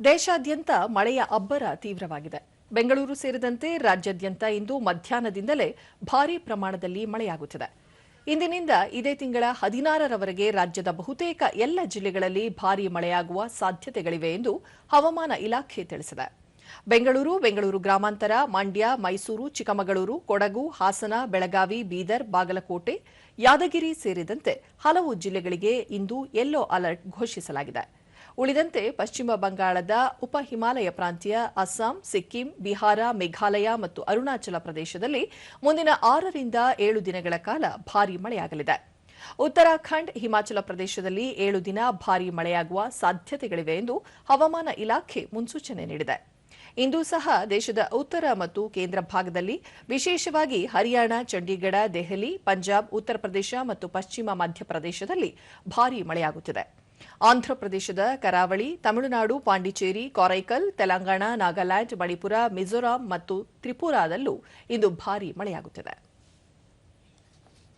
ದೇಶಾದ್ಯಂತ ಮಳೆಯ ಅಬ್ಬರ ತೀವ್ರವಾಗಿದೆ. ಬೆಂಗಳೂರು ಸೇರಿದಂತೆ ರಾಜ್ಯಾದ್ಯಂತ ಇಂದು ಮಧ್ಯಾಹ್ನದಿಂದಲೇ ಭಾರೀ ಪ್ರಮಾಣದಲ್ಲಿ ಮಳೆಯಾಗುತ್ತಿದೆ. ಇಂದಿನಿಂದ ಇದೇ ತಿಂಗಳ ಹದಿನಾರರವರೆಗೆ ರಾಜ್ಯದ ಬಹುತೇಕ ಎಲ್ಲ ಜಿಲ್ಲೆಗಳಲ್ಲಿ ಭಾರೀ ಮಳೆಯಾಗುವ ಸಾಧ್ಯತೆಗಳಿವೆ ಎಂದು ಹವಾಮಾನ ಇಲಾಖೆ ತಿಳಿಸಿದೆ. ಬೆಂಗಳೂರು ಬೆಂಗಳೂರು ಗ್ರಾಮಾಂತರ, ಮಂಡ್ಯ, ಮೈಸೂರು, ಚಿಕ್ಕಮಗಳೂರು, ಕೊಡಗು, ಹಾಸನ, ಬೆಳಗಾವಿ, ಬೀದರ್, ಬಾಗಲಕೋಟೆ, ಯಾದಗಿರಿ ಸೇರಿದಂತೆ ಹಲವು ಜಿಲ್ಲೆಗಳಿಗೆ ಇಂದು ಯೆಲ್ಲೋ ಅಲರ್ಟ್ ಘೋಷಿಸಲಾಗಿದೆ. ಉಳಿದಂತೆ ಪಶ್ಚಿಮ ಬಂಗಾಳದ ಉಪ ಹಿಮಾಲಯ ಪ್ರಾಂತ್ಯ, ಅಸ್ಸಾಂ, ಸಿಕ್ಕಿಂ, ಬಿಹಾರ, ಮೇಘಾಲಯ ಮತ್ತು ಅರುಣಾಚಲ ಪ್ರದೇಶದಲ್ಲಿ ಮುಂದಿನ ಆರರಿಂದ ಏಳು ದಿನಗಳ ಕಾಲ ಭಾರೀ ಮಳೆಯಾಗಲಿದೆ. ಉತ್ತರಾಖಂಡ್, ಹಿಮಾಚಲ ಪ್ರದೇಶದಲ್ಲಿ ಏಳು ದಿನ ಭಾರೀ ಮಳೆಯಾಗುವ ಸಾಧ್ಯತೆಗಳಿವೆ ಎಂದು ಹವಾಮಾನ ಇಲಾಖೆ ಮುನ್ಸೂಚನೆ ನೀಡಿದೆ. ಇಂದು ಸಹ ದೇಶದ ಉತ್ತರ ಮತ್ತು ಕೇಂದ್ರ ಭಾಗದಲ್ಲಿ ವಿಶೇಷವಾಗಿ ಹರಿಯಾಣ, ಚಂಡೀಗಢ, ದೆಹಲಿ, ಪಂಜಾಬ್, ಉತ್ತರ ಪ್ರದೇಶ ಮತ್ತು ಪಶ್ಚಿಮ ಮಧ್ಯಪ್ರದೇಶದಲ್ಲಿ ಭಾರೀ ಮಳೆಯಾಗುತ್ತಿದೆ. ಆಂಧ್ರಪ್ರದೇಶದ ಕರಾವಳಿ ತಮಿಳುನಾಡು ಪಾಂಡಿಚೇರಿ ಕೊರೈಕಲ್ ತೆಲಂಗಾಣ ನಾಗಾಲ್ಯಾಂಡ್ ಮಣಿಪುರ ಮಿಜೋರಾಂ ಮತ್ತು ತ್ರಿಪುರಾದಲ್ಲೂ ಇಂದು ಭಾರೀ ಮಳೆಯಾಗುತ್ತಿದೆ.